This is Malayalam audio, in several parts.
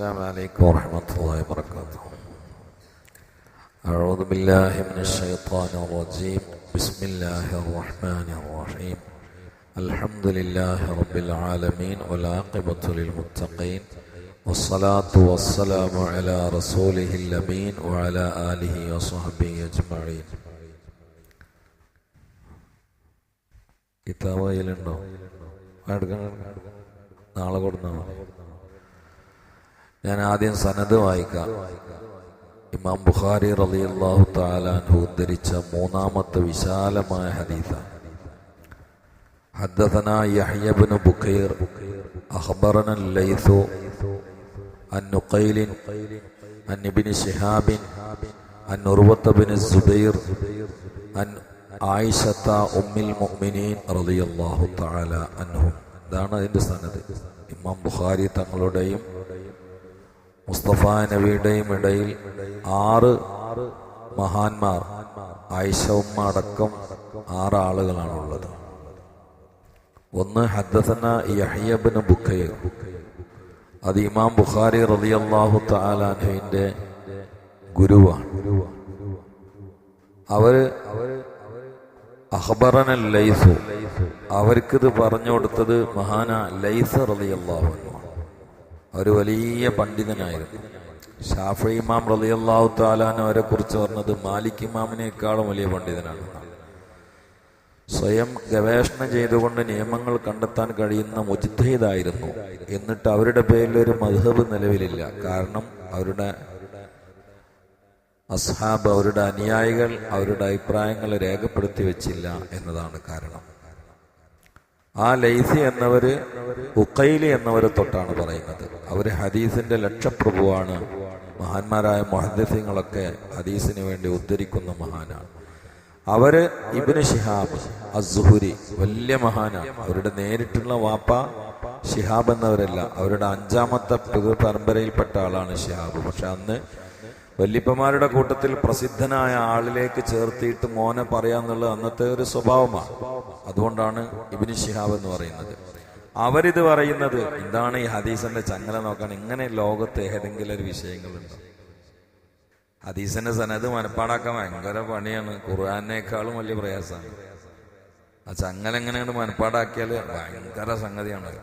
السلام عليكم ورحمة الله وبركاته أعوذ بالله من الشيطان الرجيم بسم الله الرحمن الرحيم الحمد لله رب العالمين والعاقبة للمتقين والصلاة والسلام على رسوله الأمين وعلى آله وصحبه أجمعين കിതാബ് കയ്യിലുണ്ടോ എടുക്കണം നാളെ കൊടുത്താൽ മതി ഞാൻ ആദ്യം സനത് വായിക്കാം ഇമാം ബുഖാരി റളിയല്ലാഹു തആലാൻഹു ഉദ്ധരിച്ച മൂന്നാമത്തെ വിശാലമായ ഹദീസ حدثنا يحيى بن بكير أخبرنا الليث عن نقيل عن ابن شهاب عن عروة بن الزبير عن عائشة أم المؤمنين رضي الله تعالى عنهم ഇതാണ് അതിന്റെ സ്ഥാനത്ത് ഇമാം ബുഖാരി തങ്ങളുടെയും മുസ്തഫ നബിയുടെയും ഇടയിൽ ആറ് മഹാന്മാർ ആയിഷ ഉമ്മ അടക്കം ആറ് ആളുകളാണുള്ളത്. ഒന്ന് ഹദ്ദസന യഹ്യബിന് ബുഖയ അത് ഇമാം ബുഖാരി റളിയല്ലാഹു തആലാൻഹുവിന്റെ ഗുരുവാണ്. അവർ അഖബറന ലൈസു. അവർക്കിത് പറഞ്ഞു കൊടുത്തത് മഹാന ലൈസ റളിയല്ലാഹു അൻഹു. ഒരു വലിയ പണ്ഡിതനായിരുന്നു. ഷാഫി ഇമാം റളിയല്ലാഹു താലാൻ അവരെ കുറിച്ച് പറഞ്ഞത് മാലിക് ഇമാമിനേക്കാളും വലിയ പണ്ഡിതനാണ്. സ്വയം ഗവേഷണം ചെയ്തുകൊണ്ട് നിയമങ്ങൾ കണ്ടെത്താൻ കഴിയുന്ന മുജിദ്ദീദായിരുന്നു. എന്നിട്ട് അവരുടെ പേരിൽ ഒരു മധബ് നിലവിലില്ല. കാരണം അവരുടെ അസ്ഹാബ് അവരുടെ അനുയായികൾ അവരുടെ അഭിപ്രായങ്ങൾ രേഖപ്പെടുത്തി വെച്ചില്ല എന്നതാണ് കാരണം. ആ ലൈസി എന്നവര് ഉക്കൈലി എന്നവരെ തൊട്ടാണ് പറയുന്നത്. അവർ ഹദീസിന്റെ ലക്ഷപ്രഭുവാണ്. മഹാന്മാരായ മഹദ്സിങ്ങളൊക്കെ ഹദീസിന് വേണ്ടി ഉദ്ധരിക്കുന്ന മഹാനാണ്. അവർ ഇബിന് ഷിഹാബ് അസുഹുരി വലിയ മഹാനാണ്. അവരുടെ നേരിട്ടുള്ള വാപ്പ ഷിഹാബ് എന്നവരല്ല. അവരുടെ അഞ്ചാമത്തെ പിതൃ പരമ്പരയിൽപ്പെട്ട ആളാണ് ഷിഹാബ് പക്ഷെ അന്ന് വല്യപ്പന്മാരുടെ കൂട്ടത്തിൽ പ്രസിദ്ധനായ ആളിലേക്ക് ചേർത്തിയിട്ട് മോനെ പറയാന്നുള്ള അന്നത്തെ ഒരു സ്വഭാവമാണ്. അതുകൊണ്ടാണ് ഇബിന് ഷിഹാബ് എന്ന് പറയുന്നത്. അവരിത് പറയുന്നത് എന്താണ് ഈ ഹദീസന്റെ ചങ്ങല നോക്കാൻ? ഇങ്ങനെ ലോകത്ത് ഏതെങ്കിലും ഒരു വിഷയങ്ങളുണ്ടോ? ഹദീസിന്റെ സനത് മനപ്പാടാക്കാൻ ഭയങ്കര പണിയാണ്. ഖുർആാനേക്കാളും വലിയ പ്രയാസമാണ്. ആ ചങ്ങല എങ്ങനെയാണ് മനപ്പാടാക്കിയാൽ ഭയങ്കര സംഗതിയാണ്.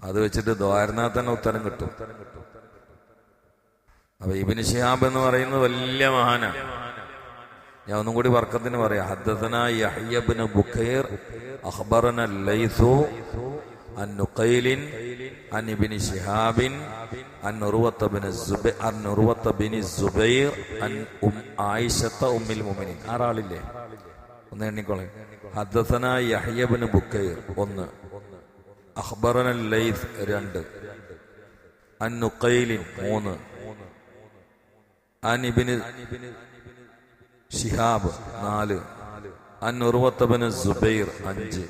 അത് വെച്ചിട്ട് ദ്വാരനാഥ് തന്നെ ഉത്തരം കിട്ടും. അപ്പൊ ഇബിന് ഷിഹാബ് എന്ന് പറയുന്നത് വലിയ മഹാനാണ് ഞാൻ ഒന്നും കൂടി വർക്കത്തിന് പറയാം ഹദ്ദന യഹ്യബ്നു ബുഖൈർ അഖ്ബറന ലൈസു عن نقيل عن ابن شهاب عن عروة بن الزبير عن عروة بن الزبير عن أم عائشة أم المؤمنين ആറാളില്ലേ ഒന്ന് എണ്ണിക്കോളെ ഹദ്ദസന യഹ്യബ്നു ബുഖൈർ ഒന്ന് അഖ്ബറന ലൈസ് രണ്ട് അൻ നുഖൈലിൻ മൂന്ന് അൻ ഇബിന് ഷിഹാബ് നാല് അൻ ഉർവത്തബന് സുബൈർ അഞ്ച്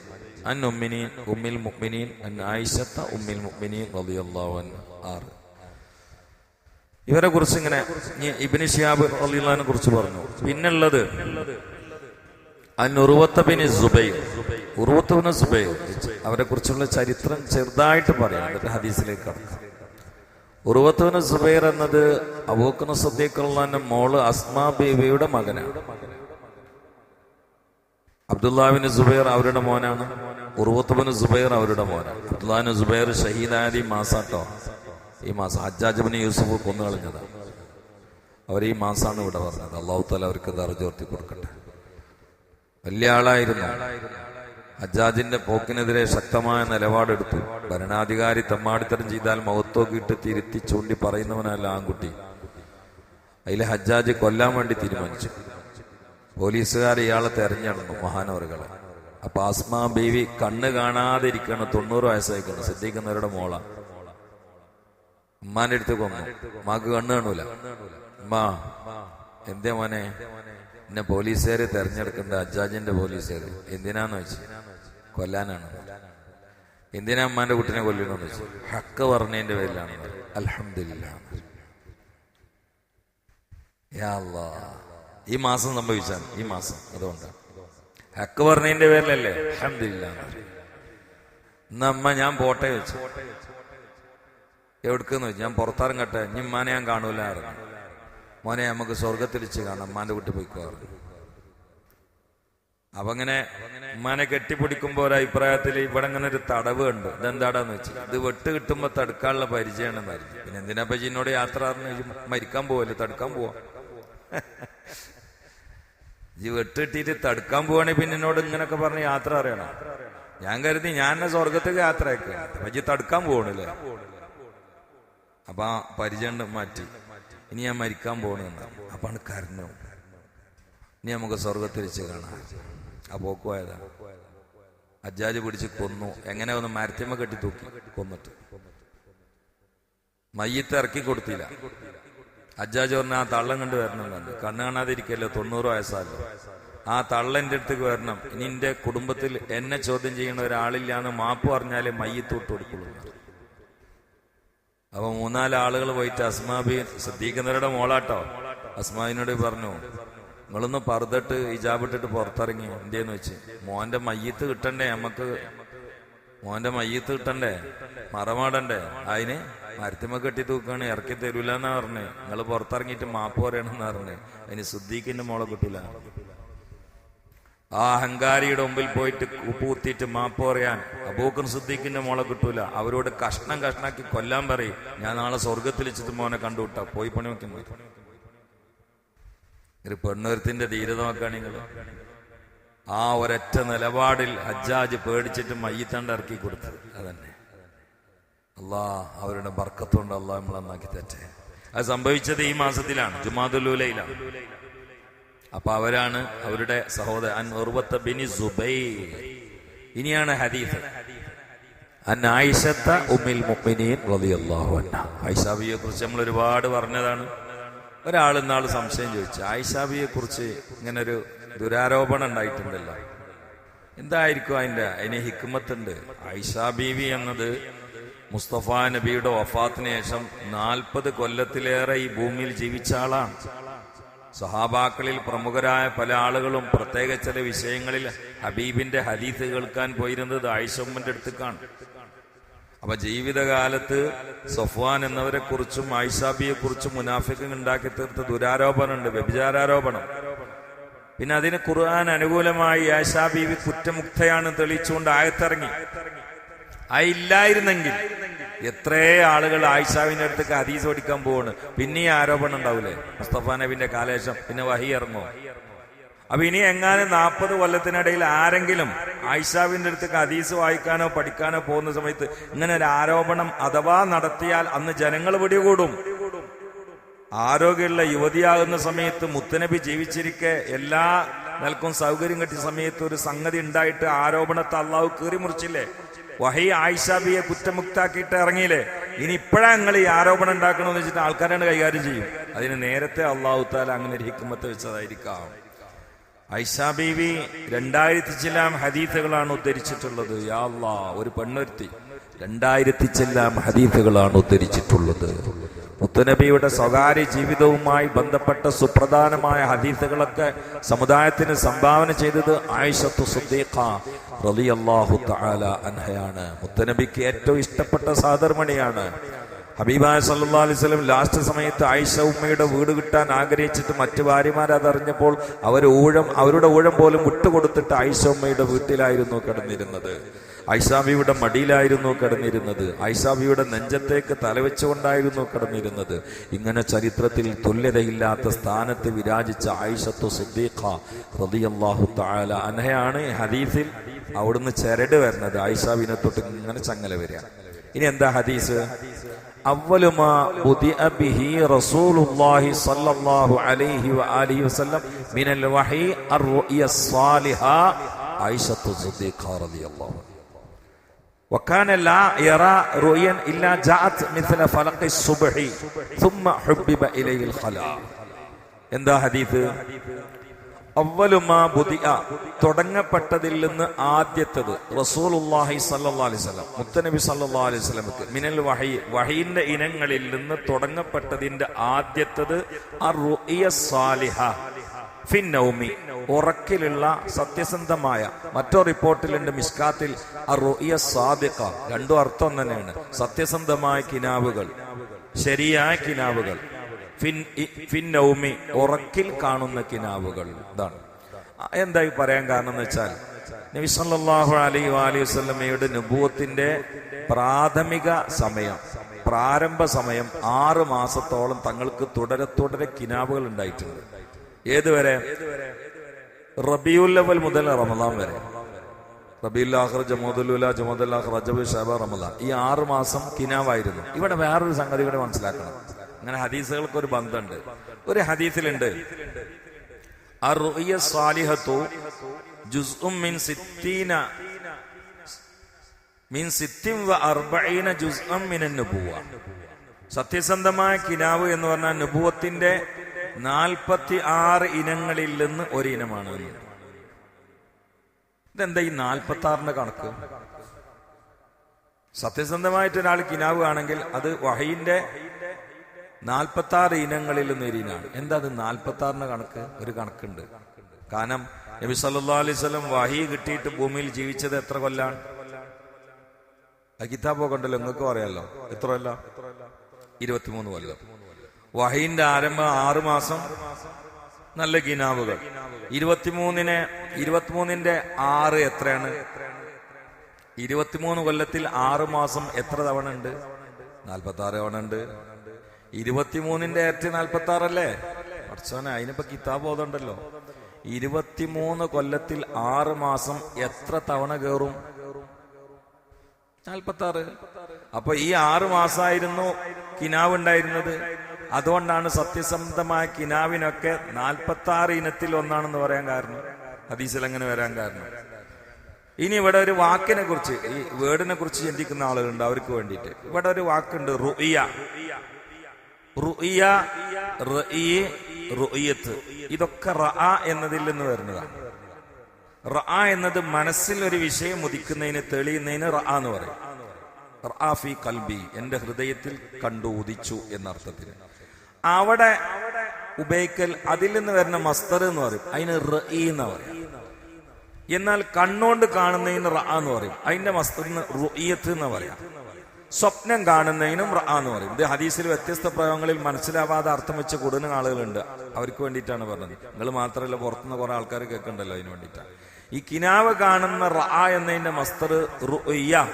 അൻ ഉമ്മിനീൻ ഉമ്മിൽ മുഅ്മിനീൻ അൻ ആയിഷത്ത ഉമ്മിൽ മുഅ്മിനീൻ റളിയല്ലാഹു അൻഹു ആറ്. ഇവരെ കുറിച്ച് ഇങ്ങനെ ഇബിന് ഷിഹാബ് റളിയല്ലാഹു കുറിച്ച് പറഞ്ഞു. പിന്നുള്ളത് അൻ ഉറുവത്തബിന് സുബൈർ. ഉറുവത്തബിന് സുബൈർ. അവരെ കുറിച്ചുള്ള ചരിത്രം ചെറുതായിട്ട് പറയാം. ഹദീസിലേക്ക് കടക്കാം. ഉറുവത്തുവിന് സുബൈർ എന്നത് അബൂക്കുന്ന സദ്ദീഖുള്ളാന്റെ മോൾ അസ്മാ ബീവിയുടെ മകനാണ്. അബ്ദുല്ലാബിന് സുബൈർ അവരുടെ മോനാണ്. ഉറുവത്തുബിന് സുബൈർ അവരുടെ മോനാണ്. അബ്ദുല്ലാബിന് സുബൈർ ഷഹീദായ ഈ മാസാട്ടോ. ഈ മാസം ഹജ്ജാജബിന് യൂസുഫ് കൊന്നു കളഞ്ഞതാണ് അവർ ഈ മാസാണ് ഇവിടെ പറഞ്ഞത്. അള്ളാഹു താല അവർക്ക് ദർജോർത്തി കൊടുക്കട്ടെ വലിയ ആളായിരുന്നു. ഹജ്ജാജിന്റെ പോക്കിനെതിരെ ശക്തമായ നിലപാടെടുത്തു ഭരണാധികാരി തമ്മാടിത്തരം ചെയ്താൽ മുഖത്തോക്കിയിട്ട് തിരുത്തി ചൂണ്ടി പറയുന്നവനല്ല ആൺകുട്ടി. അതിലെ ഹജ്ജാജ് കൊല്ലാൻ വേണ്ടി തീരുമാനിച്ചു. പോലീസുകാർ ഇയാളെ തെരഞ്ഞെടുന്നു മഹാനവറുകളെ. അപ്പൊ ആസ്മാ ബീവി കണ്ണ് കാണാതിരിക്കണം തൊണ്ണൂറ് വയസ്സായിക്കുന്നു സിദ്ധിക്കുന്നവരുടെ മോള. ഉമ്മാന്റെ അടുത്ത് കൊന്നു. ഉമ്മാക്ക് കണ്ണ് കാണൂല. ഉമ്മാ എന്തേ മോനെ? എന്നെ പോലീസുകാര് തെരഞ്ഞെടുക്കേണ്ട അജാജിന്റെ പോലീസുകാർ എന്തിനാന്ന് വെച്ച് കൊല്ലാനാണ് എന്തിനാ അമ്മാന്റെ കുട്ടിനെ കൊല്ലണമെന്ന് വെച്ചു ഹക്ക് പറഞ്ഞതിന്റെ പേരിലാണ് അലഹമില്ല ഈ മാസം സംഭവിച്ചാൽ ഈ മാസം. അതുകൊണ്ടാണ്. ഹക്ക് പറഞ്ഞതിന്റെ പേരിലല്ലേ? അലഹമില്ല ഇന്ന് അമ്മ ഞാൻ പോട്ടെ വെച്ചു എവിടുക്കെന്ന് വെച്ചു ഞാൻ പുറത്തിറങ്ങട്ടെ ഇനി ഉമ്മാനെ ഞാൻ കാണൂല മോനെ നമുക്ക് സ്വർഗത്തിരിച്ച് കാണാം. അമ്മാന്റെ കുട്ടി പോയിക്കോ അപ്പൊ അങ്ങനെ ഉമ്മാനെ കെട്ടിപ്പിടിക്കുമ്പോ ഒരു അഭിപ്രായത്തിൽ ഇവിടെ അങ്ങനെ ഒരു തടവ് ഇതെന്താടാന്ന് വെച്ച് ഇത് വെട്ട് കിട്ടുമ്പോ തടുക്കാനുള്ള പരിചയമാണ് മരുന്ന് പിന്നെ എന്തിനാ എന്നോട് യാത്ര മരിക്കാൻ പോവല്ലോ തടുക്കാൻ പോവാ? ഈ വെട്ട് കിട്ടിയിട്ട് തടുക്കാൻ പോവാണെങ്കിൽ പിന്നെ എന്നോട് ഇങ്ങനൊക്കെ പറഞ്ഞ് യാത്ര അറിയണം ഞാൻ കരുതി ഞാൻ എന്നെ സ്വർഗത്തേക്ക് യാത്ര പജി തടുക്കാൻ പോകണില്ലേ അപ്പൊ ആ പരിചയം മാറ്റി. ഇനി ഞാൻ മരിക്കാൻ പോകണമെന്ന് അപ്പാണ് കരഞ്ഞു ഇനി നമുക്ക് സ്വർഗത്തിൽ കാണാം. ആ പോക്ക് പോയതാ. അജാജ് പിടിച്ച് കൊന്നു. എങ്ങനെ ഒന്ന് മരത്തിമ കെട്ടി തൂക്കി കൊന്നിട്ട്. മയ്യത്ത് ഇറക്കി കൊടുത്തില്ല. അജാജ് പറഞ്ഞ ആ തള്ളം കണ്ട് വരണം കണ്ട് കണ്ണ് കാണാതിരിക്കല്ലോ തൊണ്ണൂറ് വയസ്സല്ലോ ആ തള്ളന്റെ അടുത്തേക്ക് വരണം. ഇനി എന്റെ കുടുംബത്തിൽ എന്നെ ചോദ്യം ചെയ്യുന്ന ഒരാളില്ലാന്ന് മാപ്പ് പറഞ്ഞാലേ മയ്യത്ത് വിട്ട് കൊടുക്കുള്ളൂ. അപ്പൊ മൂന്നാൽ ആളുകൾ പോയിട്ട് അസ്മാബി ശ്രദ്ധിക്കുന്നവരുടെ മോളാട്ടോ. അസ്മാബിനോട് പറഞ്ഞു നിങ്ങളൊന്ന് പറുതിട്ട് ഇജാബിട്ടിട്ട് പുറത്തിറങ്ങി. എന്തേന്ന് വെച്ച്? മോന്റെ മയ്യത്ത് കിട്ടണ്ടേ നമുക്ക് മോന്റെ മയ്യത്ത് കിട്ടണ്ടേ? മറമാടണ്ടേ? അതിന് മരത്തിമ കെട്ടി തൂക്കാണ് ഇറക്കി തരൂല എന്നാ പറഞ്ഞേ. നിങ്ങൾ പുറത്തിറങ്ങിയിട്ട് മാപ്പ് പറയണമെന്നാ പറഞ്ഞു. അതിന് സുദ്ദീഖിന്റെ മോളെ കിട്ടൂല. ആ അഹങ്കാരിയുടെ മുമ്പിൽ പോയിട്ട് ഉപ്പൂത്തിയിട്ട് മാപ്പ് പറയാൻ അബൂക്കർ സുദ്ദീഖിന്റെ മോളെ കിട്ടൂല. അവരോട് കഷ്ണം കഷ്ണാക്കി കൊല്ലാൻ പറയും. ഞാൻ നാളെ സ്വർഗത്തിൽ വെച്ചിട്ട് മോനെ കണ്ടുവിട്ട. പോയി പണി നോക്കി ഒരു പെണ്ണുരത്തിന്റെ ധീരത നോക്കുകയാണെങ്കിൽ ആ ഒരൊറ്റ നിലപാടിൽ ഹജ്ജാജ് പേടിച്ചിട്ട് മയ്യത്തണ്ട് ഇറക്കി കൊടുത്തത്. അതന്നെ. അല്ലാ അവരുടെ ബർക്കത്തുകൊണ്ട് അല്ലാ നമ്മൾ നന്നാക്കി തെറ്റേ അത് സംഭവിച്ചത് ഈ മാസത്തിലാണ് ജുമാദുലൂലയിലാണ് അപ്പൊ അവരാണ് അവരുടെ സഹോദരൻ ഉർവത്ത ബിനി സുബൈ ഇനിയാണ് ഹദീഫ് അൻ ആയിഷത്ത ഉമ്മിൽ മുഅ്മിനീൻ റളിയല്ലാഹു ആയിഷാബിയെ കുറിച്ച് നമ്മൾ ഒരുപാട് പറഞ്ഞതാണ്. ഒരാൾ ഇന്നാൾ സംശയം ചോദിച്ചു ആയിഷാബിയെ കുറിച്ച് ഇങ്ങനെ ഒരു ദുരാരോപണം ഉണ്ടായിട്ടുണ്ടല്ലോ. എന്തായിരിക്കും അതിന്റെ അതിന് ഹിക്മത്തുണ്ട്? ആയിഷാ ബീവി എന്നത് മുസ്തഫ നബിയുടെ വഫാത്തിന് ശേഷം നാൽപ്പത് കൊല്ലത്തിലേറെ ഈ ഭൂമിയിൽ ജീവിച്ച ആളാണ്. സഹാബാക്കളിൽ പ്രമുഖരായ പല ആളുകളും പ്രത്യേക ചില വിഷയങ്ങളിൽ ഹബീബിന്റെ ഹദീത്ത് കേൾക്കാൻ പോയിരുന്നത് ആയിഷമ്മന്റെ അടുത്തേക്കാണ് അപ്പൊ ജീവിതകാലത്ത് സഫ്വാൻ എന്നവരെ കുറിച്ചും ആയിഷാബിയെ കുറിച്ചും മുനാഫിക്കും ഉണ്ടാക്കി തീർത്ത ദുരാരോപണമുണ്ട് വ്യഭിചാരോപണം പിന്നെ അതിന് ഖുർആൻ അനുകൂലമായി ബീവി കുറ്റമുക്തയാണ് തെളിയിച്ചുകൊണ്ട് ആയത്തിറങ്ങി. ആ ഇല്ലായിരുന്നെങ്കിൽ എത്രേ ആളുകൾ ആയിഷാവിന്റെ അടുത്തേക്ക് ഹദീസ് ഓടിക്കാൻ പോവാണ്. പിന്നെ ഈ ആരോപണം ഉണ്ടാവൂലേ? മുസ്തഫ നബിന്റെ കാലേശം പിന്നെ വഹി ഇറങ്ങോ അപ്പൊ ഇനി എങ്ങാനും നാൽപ്പത് കൊല്ലത്തിനിടയിൽ ആരെങ്കിലും ആയിഷാവിന്റെ അടുത്ത് ഹദീസ് വായിക്കാനോ പഠിക്കാനോ പോകുന്ന സമയത്ത് ഇങ്ങനെ ഒരു ആരോപണം അഥവാ നടത്തിയാൽ അന്ന് ജനങ്ങൾ പിടികൂടും. ആരോഗ്യമുള്ള യുവതിയാകുന്ന സമയത്ത് മുത്തനബി ജീവിച്ചിരിക്കെ എല്ലാ നിലക്കും സൗകര്യം കിട്ടിയ സമയത്ത് ഒരു സംഗതി ഉണ്ടായിട്ട് ആരോപണത്തെ അള്ളാഹു കീറി മുറിച്ചില്ലേ? വഹി ആയിഷാബിയെ കുറ്റമുക്താക്കിയിട്ട് ഇറങ്ങിയില്ലേ? ഇനി ഇപ്പോഴാ നിങ്ങൾ ഈ ആരോപണം ഉണ്ടാക്കണമെന്ന് വെച്ചിട്ട് ആൾക്കാരാണ് കൈകാര്യം ചെയ്യും. അതിന് നേരത്തെ അള്ളാഹു താല അങ്ങനെ ഒരു ഹിക്കുമത്ത് വെച്ചതായിരിക്കാം. ഐഷാ ബീവി രണ്ടായിരത്തി ചെല്ലാം ഹദീസുകളാണ് ഉദ്ധരിച്ചിട്ടുള്ളത്. യാള്ളാ ഒരു പെണ്ണൊരുത്തി. രണ്ടായിരത്തി ചെല്ലാം ഹദീസുകളാണ് ഉദ്ധരിച്ചിട്ടുള്ളത്. മുത്തുനബിയുടെ സ്വകാര്യ ജീവിതവുമായി ബന്ധപ്പെട്ട സുപ്രധാനമായ ഹദീസുകളൊക്കെ സമുദായത്തിന് സംഭാവന ചെയ്തത് ആയിഷത്തു സുദ്ദീഖ തആല അൻഹയാണ്. മുത്തനബിക്ക് ഏറ്റവും ഇഷ്ടപ്പെട്ട സാദർമണിയാണ്. ഹബീബായ സല്ലാ അലൈവലം ലാസ്റ്റ് സമയത്ത് ആയിഷ ഉമ്മയുടെ വീട് കിട്ടാൻ ആഗ്രഹിച്ചിട്ട് മറ്റു ഭാര്യമാർ അതറിഞ്ഞപ്പോൾ അവർ ഊഴം അവരുടെ ഊഴം പോലും വിട്ടുകൊടുത്തിട്ട് ആയിഷ ഉമ്മയുടെ വീട്ടിലായിരുന്നു കിടന്നിരുന്നത്. ഐഷാബിയുടെ മടിയിലായിരുന്നു കിടന്നിരുന്നത്. ഐഷാബിയുടെ നെഞ്ചത്തേക്ക് തലവെച്ചുകൊണ്ടായിരുന്നു കിടന്നിരുന്നത്. ഇങ്ങനെ ചരിത്രത്തിൽ തുല്യതയില്ലാത്ത സ്ഥാനത്ത് വിരാജിച്ച ആയിഷത്തു സിദ്ദീഖ റളിയല്ലാഹു തആല അനഹയാണ് ഹദീഫിൽ അവിടുന്ന് ചരട് വരുന്നത്. ആയിഷാബിനെ തൊട്ട് ഇങ്ങനെ ചങ്ങല വരിക. ഇനി എന്താ ഹദീസ് أول ما بدأ به رسول الله صلى الله عليه وآله وسلم من الوحي الرؤيا الصالحة عائشة الصديقة رضي الله عنها وكان لا يرى رؤيا إلا جاءت مثل فلق الصبح ثم حبب إليه الخلاء എന്താ ഹദീസ് അവലുമാ ബുദിയ തുടങ്ങപ്പെട്ടതിൽ നിന്ന് ആദ്യത്തത് റസൂലുള്ളാഹി സല്ലല്ലാഹു അലൈഹി വസല്ലം മുത്തനബി സല്ലാ അലൈഹി വസല്ലമക്ക്. മിനൽ വഹി വഹീന്റെ ഇനങ്ങളിൽ നിന്ന് തുടങ്ങപ്പെട്ടതിന്റെ ആദ്യത്തത് സാലിഹ ഫിന്നൗമി നൗമി. ഉറക്കിലുള്ള സത്യസന്ധമായ മറ്റോ റിപ്പോർട്ടിലുണ്ട് മിസ്കാത്തിൽ അറുഇയ സാദിഖ. രണ്ടും അർത്ഥം തന്നെയാണ്. സത്യസന്ധമായ കിനാവുകൾ ശരിയായ കിനാവുകൾ. ഇ- ഉറക്കിൽ കാണുന്ന കിനാവുകൾ. ഇതാണ്. എന്തായി പറയാൻ കാരണം എന്ന് വെച്ചാൽ നബി സല്ലല്ലാഹു അലൈഹി വസല്ലമയുടെ നുബൂവത്തിന്റെ പ്രാഥമിക സമയം പ്രാരംഭ സമയം ആറ് മാസത്തോളം തങ്ങൾക്ക് തുടരെ തുടരെ കിനാവുകൾ ഉണ്ടായിട്ടുണ്ട്. ഏതുവരെ റബിയുല്ലവൽ മുതൽ റമദാൻ വരെ. റബിയുല്ലാഹർ ജമോദുല്ല ജമോദുല്ലാഹ് റജബ് ഷബ റമദാൻ. ഈ ആറ് മാസം കിനാവായിരുന്നു. ഇവിടെ വേറൊരു സംഗതി ഇവിടെ മനസ്സിലാക്കണം. അങ്ങനെ ഹദീസുകൾക്ക് ഒരു ബന്ധമുണ്ട്. ഒരു ഹദീസിലുണ്ട്. സത്യസന്ധമായ കിനാവ് എന്ന് പറഞ്ഞാൽ നുപൂവത്തിന്റെ നാൽപ്പത്തി ആറ് ഇനങ്ങളിൽ നിന്ന് ഒരു ഇനമാണ് എന്ന്. ഇതെന്താ ഈ നാൽപ്പത്തി ആറിന്റെ കണക്ക്? സത്യസന്ധമായിട്ട് ഒരാൾ കിനാവ് ആണെങ്കിൽ അത് വഹയിന്റെ നാൽപ്പത്തി ആറ് ഇനങ്ങളിൽ നേരിനാണ് എന്താ അത് നാൽപ്പത്തി ആറിന്റെ കണക്ക്? ഒരു കണക്കുണ്ട്. കാരണം നബി സല്ലാ അലൈവലം വഹി കിട്ടിയിട്ട് ഭൂമിയിൽ ജീവിച്ചത് എത്ര കൊല്ലാണ്? ആ കിതാബൊക്കെ നിങ്ങൾക്ക് അറിയാലോ. എത്ര കൊല്ല ഇരുപത്തിമൂന്ന് കൊല്ലം. വഹീന്റെ ആരംഭം ആറു മാസം. നല്ല ഗിനാവുകൾ ഇരുപത്തിമൂന്നിന് ഇരുപത്തിമൂന്നിന്റെ ആറ് എത്രയാണ്? ഇരുപത്തിമൂന്ന് കൊല്ലത്തിൽ ആറു മാസം എത്ര തവണ ഉണ്ട്? നാൽപ്പത്തി ആറ് തവണ ഉണ്ട്. ഇരുപത്തിമൂന്നിന്റെ ഇരട്ടി നാൽപ്പത്തി ആറല്ലേ അർച്ചനെ അതിനിപ്പോ കിതാബ് ബോധമുണ്ടല്ലോ. ഇരുപത്തിമൂന്ന് കൊല്ലത്തിൽ ആറ് മാസം എത്ര തവണ കേറും? നാൽപ്പത്തി ആറ് അപ്പൊ ഈ ആറ് മാസമായിരുന്നു കിനാവ് ഉണ്ടായിരുന്നത്. അതുകൊണ്ടാണ് സത്യസന്ധമായ കിനാവിനൊക്കെ നാൽപ്പത്തി ആറ് ഇനത്തിൽ ഒന്നാണെന്ന് പറയാൻ കാരണം. ഹദീസിൽ അങ്ങനെ വരാൻ കാരണം. ഇനി ഇവിടെ ഒരു വാക്കിനെ കുറിച്ച് ഈ വേർഡിനെ കുറിച്ച് ചിന്തിക്കുന്ന ആളുകളുണ്ട് അവർക്ക് വേണ്ടിയിട്ട്. ഇവിടെ ഒരു വാക്കുണ്ട് റുഇയ. റുഇയ റഈ, റുഇയത്ത്. ഇതൊക്കെ റഅ എന്നതിൽ നിന്ന് വരുന്നതാണ്. റഅ എന്നത് മനസ്സിൽ ഒരു വിഷയം ഉദിക്കുന്നതിന് തെളിയുന്നതിന് റഅ എന്ന് പറയും. റഅ ഫി കൽബി എന്റെ ഹൃദയത്തിൽ കണ്ടു ഉദിച്ചു എന്നർത്ഥത്തിന്. അവിടെ ഉപയോഗിക്കൽ അതിൽ നിന്ന് വരുന്ന മസ്തർ എന്ന് പറയും. അതിന് റഈ എന്ന് പറയും. എന്നാൽ കണ്ണുകൊണ്ട് കാണുന്നതിന് റഅ എന്ന് പറയും. അതിന്റെ മസ്തറിന് റുഇയത്ത് എന്ന് പറയാം. സ്വപ്നം കാണുന്നതിനും എന്ന് പറയും. ഇത് ഹദീസിൽ വ്യത്യസ്ത പ്രയോഗങ്ങളിൽ മനസ്സിലാവാതെ അർത്ഥം വെച്ച് കൂടുന്ന ആളുകളുണ്ട്. അവർക്ക് വേണ്ടിയിട്ടാണ് പറഞ്ഞത്. നിങ്ങൾ മാത്രമല്ല പുറത്തുനിന്ന് കുറെ ആൾക്കാർ കേൾക്കണ്ടല്ലോ അതിന് വേണ്ടിയിട്ടാണ് ഈ കിനാവ് കാണുന്ന റഅ എന്നതിന്റെ മസ്തർ റുയ്യ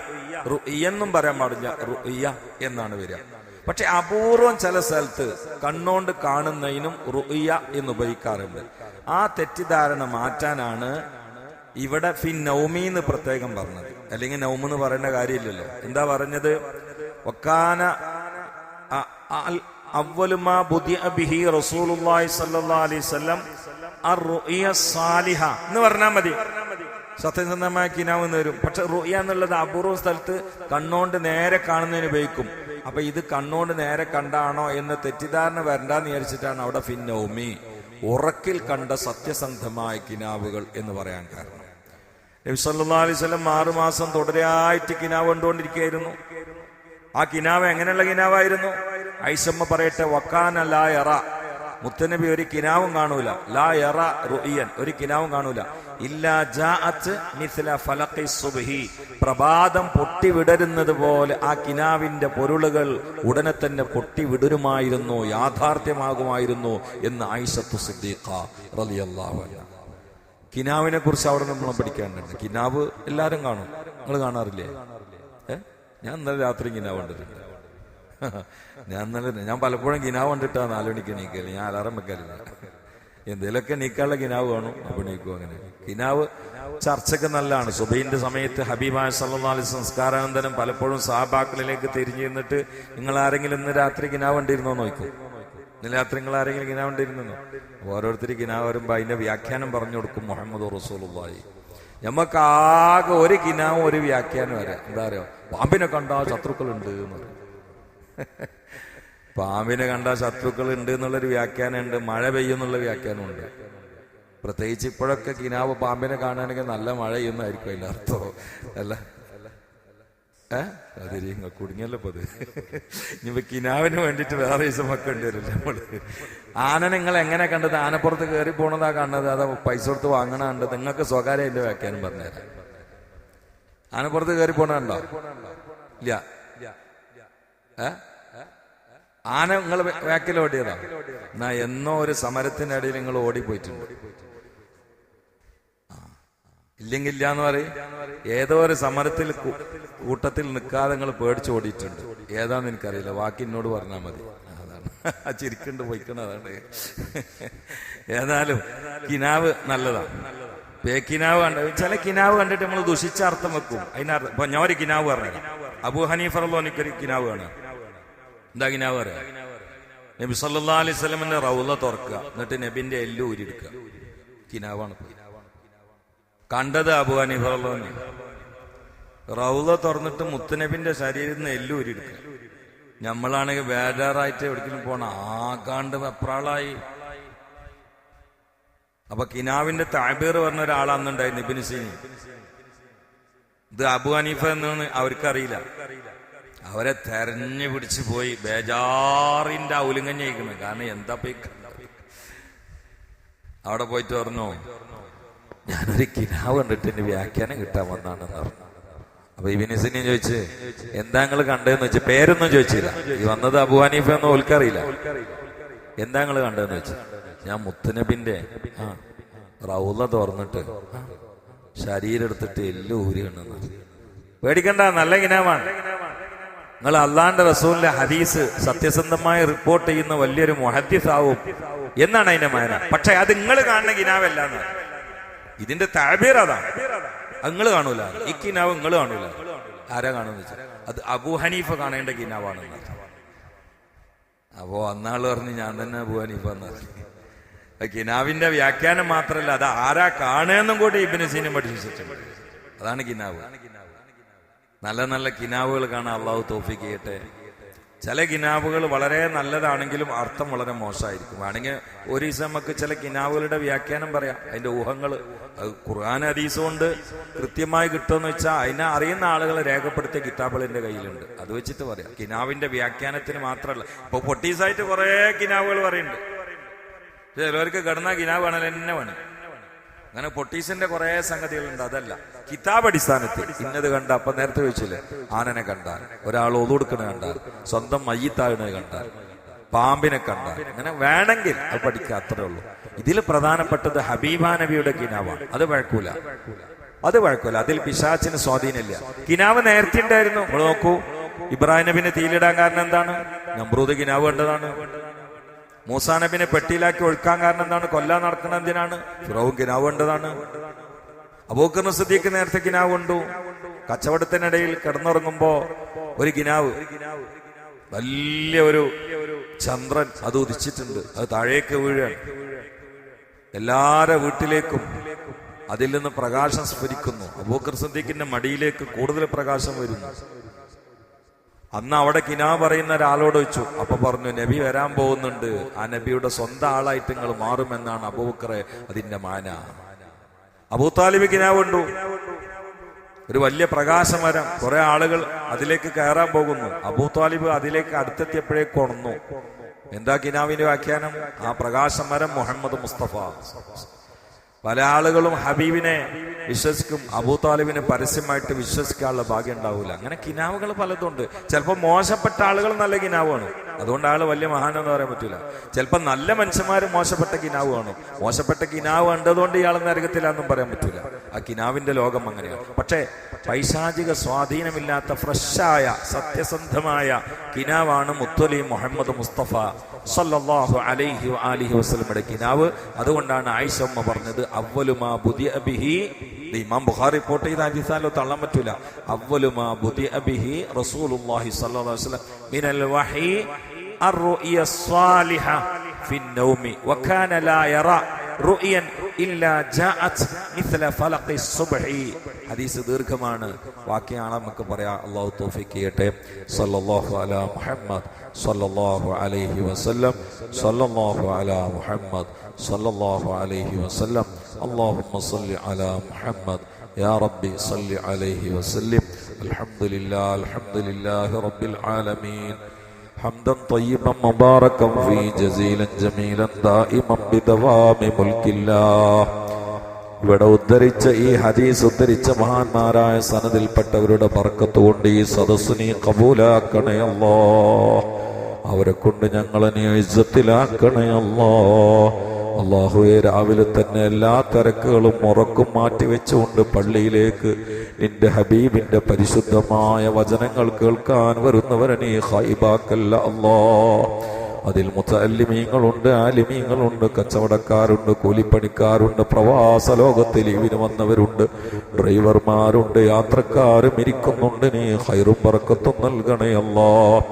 എന്നും പറയാൻ പാടില്ല. റുയ്യ എന്നാണ് വരിക. പക്ഷെ അപൂർവം ചില സ്ഥലത്ത് കണ്ണോണ്ട് കാണുന്നതിനും റുയ്യ എന്ന് ഉപയോഗിക്കാറുണ്ട്. ആ തെറ്റിദ്ധാരണ മാറ്റാനാണ് ഇവിടെ ഫിൻ നൗമി എന്ന് പ്രത്യേകം പറഞ്ഞത്. അല്ലെങ്കിൽ നൗമ് എന്ന് പറയേണ്ട കാര്യമില്ലല്ലോ. എന്താ പറഞ്ഞത്? ഒക്കാന ബിഹി റസൂലുള്ളാഹി അലൈഹി വസല്ലം അർ-റുഇയ സാലിഹ എന്ന് പറഞ്ഞാൽ മതി. സത്യസന്ധമായ കിനാവ് എന്ന് വരും. പക്ഷെ റുയ എന്നുള്ളത് അപൂർവ സ്ഥലത്ത് കണ്ണോണ്ട് നേരെ കാണുന്നതിന് ഉപയോഗിക്കും. അപ്പൊ ഇത് കണ്ണോണ്ട് നേരെ കണ്ടാണോ എന്ന തെറ്റിദ്ധാരണ വരണ്ടെന്ന് വിചാരിച്ചിട്ടാണ് അവിടെ ഫിന്നൗമി ഉറക്കിൽ കണ്ട സത്യസന്ധമായ കിനാവുകൾ എന്ന് പറയാൻ കാരണം. നബി സല്ലല്ലാഹു അലൈഹി വസല്ലം ആറുമാസം തുടരായിട്ട് കിനാവ് കണ്ടുകൊണ്ടിരിക്കുകയായിരുന്നു. ആ കിനാവ് എങ്ങനെയുള്ള കിനാവായിരുന്നു? ഐസമ്മ പറയട്ടെ വക്കാന ലാ എറ മുത്തനബി ഒരു കിനാവും കാണൂല. ലാ എറ റുഇയൻ ഒരു കിനാവും കാണൂല. ഇല്ലാ ജാഅത്ത് മിഥ്ല ഫലഖി സുബ്ഹി. പ്രഭാതം പൊട്ടിവിടരുന്നത് പോലെ ആ കിനാവിന്റെ പൊരുളുകൾ ഉടനെ തന്നെ പൊട്ടിവിടരുമായിരുന്നു യാഥാർത്ഥ്യമാകുമായിരുന്നു എന്ന് ആയിഷത്തു സിദ്ദീഖ റളിയല്ലാഹു അൻഹ. കിനാവിനെ കുറിച്ച് അവിടെ നമ്മൾ പഠിക്കാനുണ്ട്. കിനാവ് എല്ലാരും കാണും. നിങ്ങൾ കാണാറില്ലേ? ഞാൻ ഇന്നലെ രാത്രി കിനാവ് കണ്ടിട്ടുണ്ട്. ഞാൻ ഇന്നലെ ഞാൻ പലപ്പോഴും കിനാവ് കണ്ടിട്ടാ നാലു മണിക്ക് ഞാൻ അലാറം വെക്കാറില്ല എന്തേലൊക്കെ നീക്കാനുള്ള കിനാവ് കാണും. അപ്പൊ നീക്കും അങ്ങനെ. കിനാവ് ചർച്ചയ്ക്ക് നല്ലതാണ്. സുബൈന്റെ സമയത്ത് ഹബീബായ സല്ലി സംസ്കാരാനന്തരം പലപ്പോഴും സഹാബാക്കളിലേക്ക് തിരിഞ്ഞു നിന്നിട്ട് നിങ്ങൾ ആരെങ്കിലും ഇന്ന് രാത്രി കിനാവ് കണ്ടിരുന്നോ? നോക്കും നിങ്ങൾ ആരെങ്കിലും കിനാവ് കണ്ടിരുന്നോ ഓരോരുത്തർ കിനാവ് വരുമ്പോ അതിന്റെ വ്യാഖ്യാനം പറഞ്ഞു കൊടുക്കും മുഹമ്മദ് റസൂലുള്ളാഹി. നമുക്ക് ആകെ ഒരു കിനാവും ഒരു വ്യാഖ്യാനം വരെ. എന്താ അറിയോ? പാമ്പിനെ കണ്ടാ ശത്രുക്കളുണ്ട് എന്ന് പറയും. പാമ്പിനെ കണ്ടാ ശത്രുക്കൾ ഉണ്ട് എന്നുള്ളൊരു വ്യാഖ്യാനം ഉണ്ട് മഴ പെയ്യുന്നുള്ള വ്യാഖ്യാനമുണ്ട്. പ്രത്യേകിച്ച് ഇപ്പോഴൊക്കെ കിനാവ് പാമ്പിനെ കാണാനൊക്കെ നല്ല മഴ ചെയ്യുന്നതായിരിക്കും അതിന്റെ അർത്ഥം. അല്ല അതിരി കുടുങ്ങിയല്ലോ അത്. ഇനിയിപ്പോ കിനാവിന് വേണ്ടിട്ട് വേറെ ദിവസം വെക്കേണ്ടി വരില്ല നമ്മൾ. ആന നിങ്ങൾ എങ്ങനെ കണ്ടത്? ആനപ്പുറത്ത് കയറി പോണതാ കണ്ടത്? അതാ പൈസ കൊടുത്ത് വാങ്ങണ കണ്ടത്? നിങ്ങൾക്ക് സ്വകാര്യം എന്റെ വ്യാഖ്യാനം പറഞ്ഞുതരാം. ആനപ്പുറത്ത് കയറി പോണുണ്ടോ ഇല്ല. ആന നിങ്ങൾ വേക്കിൽ ഓടിയതാ? എന്നാ എന്നോ ഒരു സമരത്തിനിടയിൽ നിങ്ങൾ ഓടിപ്പോയിട്ടുണ്ട്. ഇല്ലെങ്കിൽ ഇല്ല എന്ന് പറയും. ഏതോ ഒരു സമരത്തിൽ കൂട്ടത്തിൽ നിൽക്കാതെ നിങ്ങൾ പേടിച്ചു ഓടിയിട്ടുണ്ട്. ഏതാന്ന് എനിക്കറിയില്ല. ബാക്കി എന്നോട് പറഞ്ഞാൽ മതി. അതാണ്. ആ ചിരിക്കണ്ട് പോയിക്കണതാണ് ഏതായാലും കിനാവ് നല്ലതാണ് കിനാവ് കണ്ട ചില കിനാവ് കണ്ടിട്ട് നമ്മൾ ദുഷിച്ച അർത്ഥം വെക്കും. അതിനർത്ഥം ഇപ്പൊ ഞാൻ ഒരു കിനാവ് പറഞ്ഞു അബു ഹനീഫറല്ലോ എനിക്കൊരു കിനാവ് കാണാം എന്താ കിനാവ് പറയാ? നബി സല്ലാ അലൈഹി സ്വലമിന്റെ റൗല തുറക്കുക. എന്നിട്ട് നബിന്റെ എല്ലു ഊരി എടുക്കുക കിനാവാണ് ഇപ്പൊ. കണ്ടത് അബു ഹനീഫറല്ലോനെ റൗല തുറന്നിട്ട് മുത്തനബിന്റെ ശരീരത്തിൽ നിന്ന് എല്ല് നമ്മളാണെങ്കിൽ ബേജാറായിട്ട് എവിടേക്കും പോണ ആകാണ്ട് വെപ്രാളായി. അപ്പൊ കിനാവിന്റെ താബീർ പറഞ്ഞ ഒരാളാന്നുണ്ടായിരുന്നു ഇബിന് സിനി ഇത് അബു ഹനീഫ എന്നാണ് അവർക്കറിയില്ല. അവരെ തെരഞ്ഞു പിടിച്ചു പോയി ബേജാറിന്റെ ഔലിങ്ങഞ്ഞയിക്കുന്നത് കാരണം എന്താ പോയി? അവിടെ പോയിട്ട് പറഞ്ഞു ഞാനൊരു കിനാവ് കണ്ടിട്ട് എന്റെ വ്യാഖ്യാനം കിട്ടാൻ പറഞ്ഞു. അപ്പൊ ഇബിനിസിനെ ചോദിച്ച് എന്താ നിങ്ങൾ കണ്ടതെന്ന് വെച്ച് പേരൊന്നും ചോദിച്ചില്ല. ഈ വന്നത് അബു ഹനീഫ ഒന്നും ഓൽക്കറിയില്ല. എന്താ നിങ്ങൾ കണ്ടതെന്ന് വെച്ച് ഞാൻ മുത്തനബിന്റെ റൗല തുറന്നിട്ട് ശരീരം എടുത്തിട്ട് എല്ലാം ഊരി കണ്ടെന്ന് പേടിക്കണ്ട നല്ല കിനാവാണ്. നിങ്ങൾ അള്ളാന്റെ റസൂലിന്റെ ഹദീസ് സത്യസന്ധമായി റിപ്പോർട്ട് ചെയ്യുന്ന വലിയൊരു മുഹദ്ദിസാവും എന്നാണ് അതിന്റെ മാന. പക്ഷെ അത് നിങ്ങൾ കാണുന്ന കിനാവല്ല എന്നാണ് ഇതിന്റെ താബീർ അതാണ് അത് നിങ്ങൾ കാണൂല. ഈ കിനാവ് നിങ്ങൾ കാണൂല. ആരാ കാണുന്ന അത് അബു ഹനീഫ കാണേണ്ട കിനാവാണെന്ന്. അപ്പോ അന്നാൾ പറഞ്ഞ് ഞാൻ തന്നെ അബു ഹനീഫ കിനാവിന്റെ വ്യാഖ്യാനം മാത്രല്ല അത് ആരാ കാണേന്നും കൂടി ഇബിന് സീനും പഠിപ്പിച്ചിട്ടുണ്ട്. അതാണ് കിനാവ്. നല്ല നല്ല കിനാവുകൾ കാണാൻ അള്ളാഹു തോഫിക്ക് ചെയ്യട്ടെ. ചില കിനാവുകൾ വളരെ നല്ലതാണെങ്കിലും അർത്ഥം വളരെ മോശമായിരിക്കും. വേണമെങ്കിൽ ഒരു ദിവസം നമുക്ക് ചില കിനാവുകളുടെ വ്യാഖ്യാനം പറയാം. അതിന്റെ ഊഹങ്ങൾ ഖുർആൻ ഹദീസുകൊണ്ട് കൃത്യമായി കിട്ടുമെന്ന് വെച്ചാൽ അതിനെ അറിയുന്ന ആളുകൾ രേഖപ്പെടുത്തിയ കിതാബുകൾ എന്റെ കയ്യിലുണ്ട്. അത് വെച്ചിട്ട് പറയാം. കിനാവിന്റെ വ്യാഖ്യാനത്തിന് മാത്രമല്ല. ഇപ്പൊ പൊട്ടീസായിട്ട് കുറെ കിനാവുകൾ പറയുന്നുണ്ട്. ചിലവർക്ക് കിടന്ന കിനാവ് വേണമല്ലോ എന്നെ വേണം. അങ്ങനെ പൊട്ടീസിന്റെ കുറെ സംഗതികളുണ്ട്. അതല്ല. കിതാബ് അടിസ്ഥാനത്തിൽ ഇന്നത് കണ്ട അപ്പൊ നേരത്തെ ചോദിച്ചില്ലേ? ആനനെ കണ്ടാൽ. ഒരാൾ ഒതുകൊടുക്കണ കണ്ടാൽ. സ്വന്തം മയ്യത്താകുന്നത് കണ്ടാൽ. പാമ്പിനെ കണ്ടാൽ. അങ്ങനെ വേണമെങ്കിൽ അത് പഠിക്കുക അത്രേ ഉള്ളൂ. ഇതിൽ പ്രധാനപ്പെട്ടത് ഹബീബാ നബിയുടെ കിനാവാണ്. അത് വഴക്കൂല. അത് വഴക്കൂല. അതിൽ പിശാച്ചിന് സ്വാധീനമില്ല. കിനാവ് നേരത്തെ ഉണ്ടായിരുന്നു. നോക്കൂ. ഇബ്രാഹിം നബിനെ തീയിലിടാൻ കാരണം എന്താണ്? നമ്രൂദ് കിനാവ് കണ്ടതാണ്. മൂസാ നബിനെ പെട്ടിയിലാക്കി ഒഴുക്കാൻ കാരണം എന്താണ്? കൊല്ലാൻ നടക്കണം എന്തിനാണ്? ഫിറോവും കിനാവ് കണ്ടതാണ്. അബൂക്കർ സദ്യക്ക് നേരത്തെ കിനാവ് കൊണ്ടു. കച്ചവടത്തിനിടയിൽ കിടന്നുറങ്ങുമ്പോ ഒരു കിനാവ് വലിയ ഒരു ചന്ദ്രൻ അത് ഉദിച്ചിട്ടുണ്ട്. അത് താഴേക്ക് വീഴാണ് എല്ലാരെ വീട്ടിലേക്കും അതിൽ നിന്ന് പ്രകാശം സ്ഫരിക്കുന്നു. അബൂക്കർ സദ്യക്കിന്റെ മടിയിലേക്ക് കൂടുതൽ പ്രകാശം വരുന്നു. അന്ന് അവിടെ കിനാ പറയുന്ന ഒരാളോട് വെച്ചു അപ്പൊ പറഞ്ഞു നബി വരാൻ പോകുന്നുണ്ട്. ആ നബിയുടെ സ്വന്തം ആളായിട്ട് നിങ്ങൾ മാറുമെന്നാണ് അബൂക്കറെ അതിന്റെ മാന. അബൂ താലിബ് കിനാവ് കണ്ടു. ഒരു വലിയ പ്രകാശമരം. കുറെ ആളുകൾ അതിലേക്ക് കയറാൻ പോകുന്നു. അബൂ താലിബ് അതിലേക്ക് അടുത്തെത്തിയപ്പോഴേ കൊണന്നു. എന്താ കിനാവിന്റെ വ്യാഖ്യാനം? ആ പ്രകാശമരം മുഹമ്മദ് മുസ്തഫ. പല ആളുകളും ഹബീബിനെ വിശ്വസിക്കും അബൂ താലിബിനെ പരസ്യമായിട്ട് വിശ്വസിക്കാനുള്ള ഭാഗ്യം ഉണ്ടാവില്ല അങ്ങനെ കിനാവുകൾ പലതുണ്ട്. ചിലപ്പോൾ മോശപ്പെട്ട ആളുകൾ നല്ല കിനാവാണ് അതുകൊണ്ട് ആൾ വലിയ മഹാനെന്ന് പറയാൻ പറ്റില്ല ചിലപ്പോൾ നല്ല മനുഷ്യന്മാർ മോശപ്പെട്ട കിനാവ് കാണും. മോശപ്പെട്ട കിനാവ് കണ്ടതുകൊണ്ട് ഇയാൾ നരകത്തിലാന്നും പറയാൻ പറ്റില്ല ആ കിനാവിന്റെ ലോകം അങ്ങനെയാണ്. പക്ഷേ പൈശാചിക സ്വാധീനമില്ലാത്ത ഫ്രഷായ സത്യസന്ധമായ കിനാവാണ് മുത്തലി മുഹമ്മദ് മുസ്തഫ. സല്ലല്ലാഹു അലൈഹി അലിഹി വസ്ലമയുടെ കിനാവ് അതുകൊണ്ടാണ് ആയിഷമ്മ പറഞ്ഞത് അവലുമാ ബുദിയ ബിഹി ഇത് ഇമാം ബുഖാരി റിപ്പോർട്ട് ചെയ്ത ഹദീസാലോ തള്ളാൻ പറ്റൂല അവലുമാ ബുദിയ ബിഹി റസൂലുള്ളാഹി സ്വല്ലല്ലാഹു അലൈഹി വസല്ലം മിനൽ വഹി الرؤيا الصالحة في النوم وكان لا يرى رؤيا إلا جاءت مثل فلق الصبح ഹദീസ് ദീർഘമാണ് ബാക്കിയാണ് നമുക്ക് പറയാം അള്ളാഹു തോഫിക്ക് ചെയ്യട്ടെ സല്ലല്ലാഹു അലാ മുഹമ്മദ് സല്ലല്ലാഹു അലൈഹി വസല്ലം സല്ലല്ലാഹു അലാ മുഹമ്മദ് സല്ലല്ലാഹു അലൈഹി വസല്ലം اللهم صل على محمد يا ربي صل عليه وسلم الحمد لله الحمد لله رب العالمين حمدا طيبا مباركا فيه جزيلا جميلا دائما بدوام ملك الله ഇവിടെ ഉദ്ധരിച്ച ഈ ഹദീസ് ഉദ്ധരിച്ച മഹാന്മാരായ സനദിൽപ്പെട്ടവരുടെ പറക്കത്തുകൊണ്ട് ഈ സദസ്സിനെ കബൂലാക്കണേ അല്ലോ അവരെ കൊണ്ട് ഞങ്ങളെ ഇജ്ജത്തിലാക്കണേ അല്ലോ. അള്ളാഹുവെ രാവിലെ തന്നെ എല്ലാ തിരക്കുകളും ഉറക്കും മാറ്റി വെച്ചുകൊണ്ട് പള്ളിയിലേക്ക് നിന്റെ ഹബീബിന്റെ പരിശുദ്ധമായ വചനങ്ങൾ കേൾക്കാൻ വരുന്നവരെ നീ ഹൈബാക്കല്ല അല്ലോ. അതിൽ മുത്തല്ലിമീങ്ങളുണ്ട് ആലിമീങ്ങളുണ്ട് കച്ചവടക്കാരുണ്ട് കൂലിപ്പണിക്കാരുണ്ട് പ്രവാസ ലോകത്തിൽ ഇവിന് വന്നവരുണ്ട് ഡ്രൈവർമാരുണ്ട് യാത്രക്കാരും ഇരിക്കുന്നുണ്ട് നീ ഹൈറും പറക്കത്തും നൽകണേ അല്ലാ.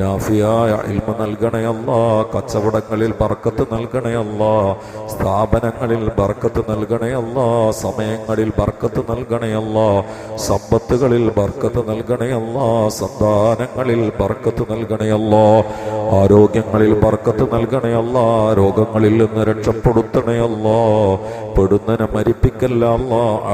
നാഫിയായ ഇൽമ നൽകണയല്ല കച്ചവടങ്ങളിൽ ബർക്കത്ത് നൽകണയല്ല സ്ഥാപനങ്ങളിൽ ബർക്കത്ത് നൽകണയല്ല സമയങ്ങളിൽ ബർക്കത്ത് നൽകണയല്ല സമ്പത്തുകളിൽ ബർക്കത്ത് നൽകണയല്ല സന്താനങ്ങളിൽ ബർക്കത്ത് നൽകണയല്ല ആരോഗ്യങ്ങളിൽ ബർക്കത്ത് നൽകണയല്ല രോഗങ്ങളിൽ നിന്ന് രക്ഷപ്പെടുത്തണേ അല്ലാ പെടുന്നനെ മരിപ്പിക്കല്ല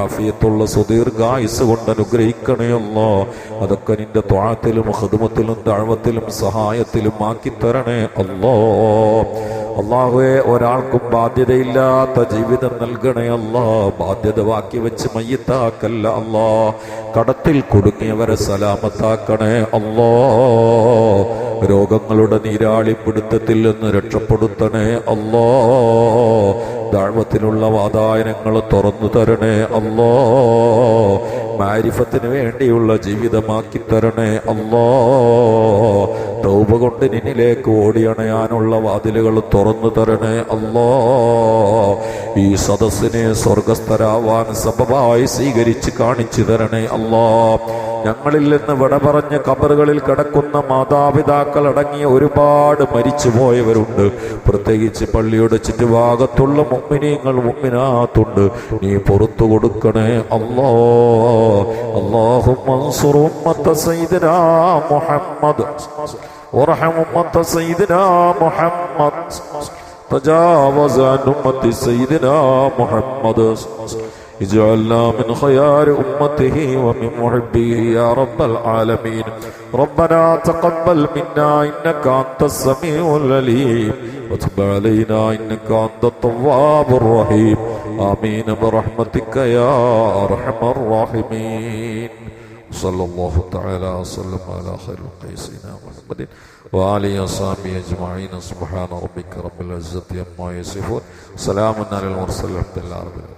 ആഫിയത്തുള്ള സുദീർഘായുസ് കൊണ്ട് അനുഗ്രഹിക്കണയല്ലോ അതൊക്കെ നിന്റെ ത്വാഴത്തിലും ഹൃദമത്തിലും താഴ്വത്തിലും സഹായത്തിലും ആക്കി തരണേ അല്ലോ. അള്ളാഹുവെ ഒരാൾക്കും ബാധ്യതയില്ലാത്ത ജീവിതം നൽകണേ അല്ലാ. ബാധ്യത ബാക്കി വെച്ച് മയ്യത്താക്കല്ല അല്ലാ. കടത്തിൽ കുടുങ്ങിയവരെ സലാമത്താക്കണേ അല്ലോ. രോഗങ്ങളുടെ നീരാളിപ്പിടുത്തത്തിൽ നിന്ന് രക്ഷപ്പെടുത്തണേ അല്ലോ. ദാഴ്വത്തിലുള്ള വാതായനങ്ങൾ തുറന്നു തരണേ അല്ലോ. മാരിഫത്തിന് വേണ്ടിയുള്ള ജീവിതമാക്കി തരണേ അല്ലോ. തൗബ കൊണ്ട് നിന്നിലേക്ക് ഓടിയണയാനുള്ള വാതിലുകൾ തുറന്നു തരണേ അല്ലോ. ഈ സദസ്സിനെ സ്വർഗസ്ഥരാവാൻ സബബായി സ്വീകരിച്ച് കാണിച്ചു തരണേ അല്ലോ. ഞങ്ങളിൽ നിന്ന് വിട പറഞ്ഞ് കബറുകളിൽ കിടക്കുന്ന മാതാപിതാക്കൾ അടങ്ങിയ ഒരുപാട് മരിച്ചുപോയവരുണ്ട് പ്രത്യേകിച്ച് പള്ളിയുടെ ചുറ്റുഭാഗത്തുള്ള മുമ്മിനീങ്ങൾ മുമ്മിനാത്തുണ്ട് നീ പുറത്തു കൊടുക്കണേ അല്ലോ അള്ളാഹു മൻസുർ ഉമ്മത്ത സയ്യിദനാ മുഹമ്മദ് وارحم أمة سيدنا محمد تجاوز عن أمة سيدنا محمد اجعلنا من خيار أمته ومن محبه يا رب العالمين ربنا تقبل منا إنك أنت السميع العليم وتب علينا إنك أنت التواب الرحيم آمين برحمتك يا أرحم الراحمين صلى الله تعالى وسلم على خير سيدنا محمد وآله وصحبه أجمعين سبحان ربك رب العزة عما يصفون سلام على المرسلين الحمد لله رب العالمين